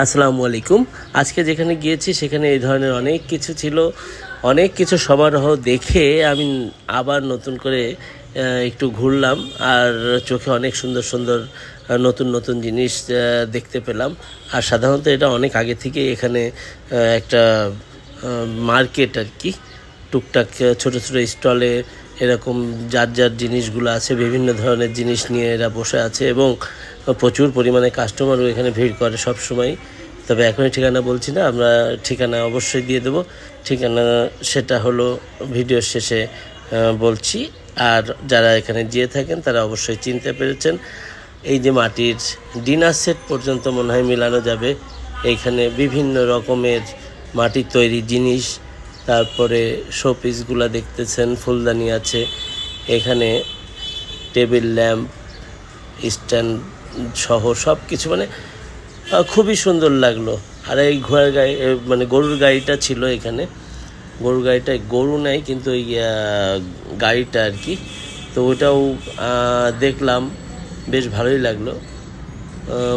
আসসালামু আলাইকুম। আজকে যেখানে গিয়েছি, সেখানে এই ধরনের অনেক কিছু ছিল। অনেক কিছু সমারোহ দেখে আমি আবার নতুন করে একটু ঘুরলাম আর চোখে অনেক সুন্দর সুন্দর নতুন নতুন জিনিস দেখতে পেলাম। আর সাধারণত এটা অনেক আগে থেকে এখানে একটা মার্কেট আর কি। টুকটাক ছোট ছোট স্টলে এরকম যার যার জিনিসগুলো আছে, বিভিন্ন ধরনের জিনিস নিয়ে এরা বসে আছে এবং প্রচুর পরিমাণে কাস্টমারও এখানে ভিড় করে সব সময় তবে এখনই ঠিকানা বলছি না, আমরা ঠিকানা অবশ্যই দিয়ে দেবো। ঠিকানা সেটা হলো ভিডিওর শেষে বলছি। আর যারা এখানে যেয়ে থাকেন, তারা অবশ্যই চিনতে পেরেছেন। এই যে মাটির ডিনার সেট পর্যন্ত মনে হয় মেলানো যাবে। এইখানে বিভিন্ন রকমের মাটির তৈরি জিনিস তারপরে শো শোপিসগুলো দেখতেছেন, ফুলদানি আছে। এখানে টেবিল, ল্যাম্প, স্ট্যান্ড সহ সব কিছু মানে খুবই সুন্দর লাগল। আর এই ঘোড়ার গাড়ি মানে গরুর গাড়িটা ছিল এখানে। গরুর গাড়িটা গরু নেই, কিন্তু ওই গাড়িটা আর কি। তো ওটাও দেখলাম, বেশ ভালোই লাগল।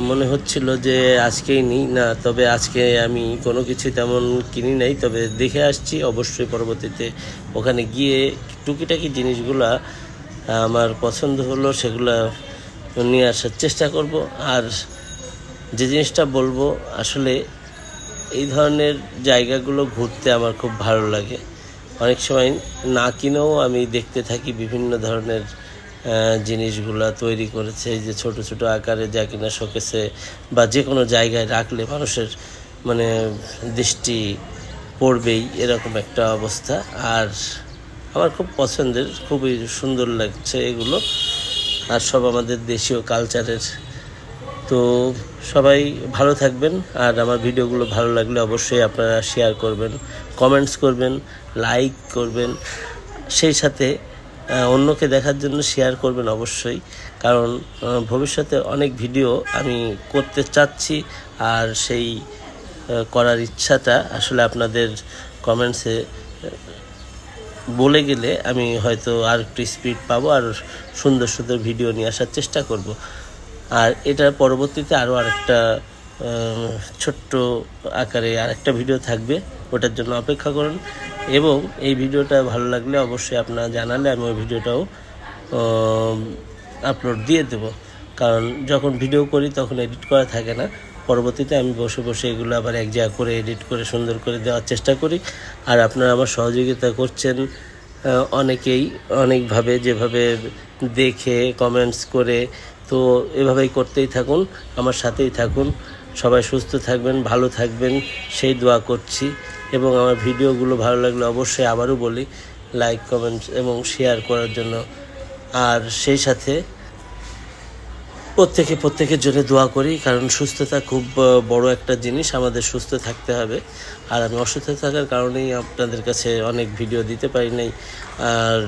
মনে হচ্ছিল যে আজকেই নিই। না, তবে আজকে আমি কোনো কিছু তেমন কিনি নাই। তবে দেখে আসছি, অবশ্যই পরবর্তীতে ওখানে গিয়ে টুকিটাকি জিনিসগুলা আমার পছন্দ হলো সেগুলা নিয়ে আসার চেষ্টা করব। আর যে জিনিসটা বলব, আসলে এই ধরনের জায়গাগুলো ঘুরতে আমার খুব ভালো লাগে। অনেক সময় না কিনেও আমি দেখতে থাকি বিভিন্ন ধরনের জিনিসগুলা তৈরি করেছে, এই যে ছোট ছোট আকারে যা কিনা শোকেছে বা যে কোনো জায়গায় রাখলে মানুষের মানে দৃষ্টি পড়বেই, এরকম একটা অবস্থা। আর আমার খুব পছন্দের, খুবই সুন্দর লাগছে এগুলো। আর সব আমাদের দেশীয় কালচারের। তো সবাই ভালো থাকবেন, আর আমার ভিডিওগুলো ভালো লাগলে অবশ্যই আপনারা শেয়ার করবেন কমেন্টস করবেন লাইক করবেন। সেই সাথে অন্যকে দেখার জন্য শেয়ার করবেন অবশ্যই। কারণ ভবিষ্যতে অনেক ভিডিও আমি করতে চাচ্ছি আর সেই করার ইচ্ছাটা আসলে আপনাদের কমেন্টসে বলে গেলে আমি হয়তো আর একটু স্পিড পাবো আর সুন্দর সুন্দর ভিডিও নিয়ে আসার চেষ্টা করব। আর এটার পরবর্তীতে আরও আরেকটা ছোট্ট আকারে আরেকটা ভিডিও থাকবে, ওটার জন্য অপেক্ষা করুন। এবং এই ভিডিওটা ভালো লাগলে অবশ্যই আপনারা জানালে, আমি ওই ভিডিওটাও আপলোড দিয়ে দেব। কারণ যখন ভিডিও করি, তখন এডিট করা থাকে না। পরবর্তীতে আমি বসে বসে এগুলো আবার এক জায়গা করে এডিট করে সুন্দর করে দেওয়ার চেষ্টা করি। আর আপনারা আমার সহযোগিতা করছেন অনেকেই অনেকভাবে যেভাবে দেখে কমেন্টস করে, তো এভাবেই করতেই থাকুন, আমার সাথেই থাকুন। সবাই সুস্থ থাকবেন, ভালো থাকবেন, সেই দোয়া করছি। এবং আমার ভিডিওগুলো ভালো লাগলে অবশ্যই আবারও বলি লাইক কমেন্ট এবং শেয়ার করার জন্য। আর সেই সাথে প্রত্যেকে প্রত্যেকের জন্য দোয়া করি, কারণ সুস্থতা খুব বড় একটা জিনিস, আমাদের সুস্থ থাকতে হবে। আর আমি অসুস্থ থাকার কারণেই আপনাদের কাছে অনেক ভিডিও দিতে পারি নাই। আর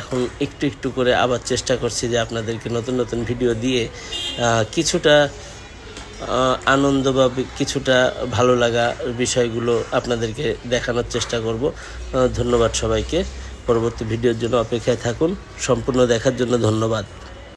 এখন একটু একটু করে আবার চেষ্টা করছি যে আপনাদেরকে নতুন নতুন ভিডিও দিয়ে কিছুটা আনন্দ বা কিছুটা ভালো লাগা বিষয়গুলো আপনাদেরকে দেখানোর চেষ্টা করব। ধন্যবাদ সবাইকে। পরবর্তী ভিডিওর জন্য অপেক্ষায় থাকুন। সম্পূর্ণ দেখার জন্য ধন্যবাদ।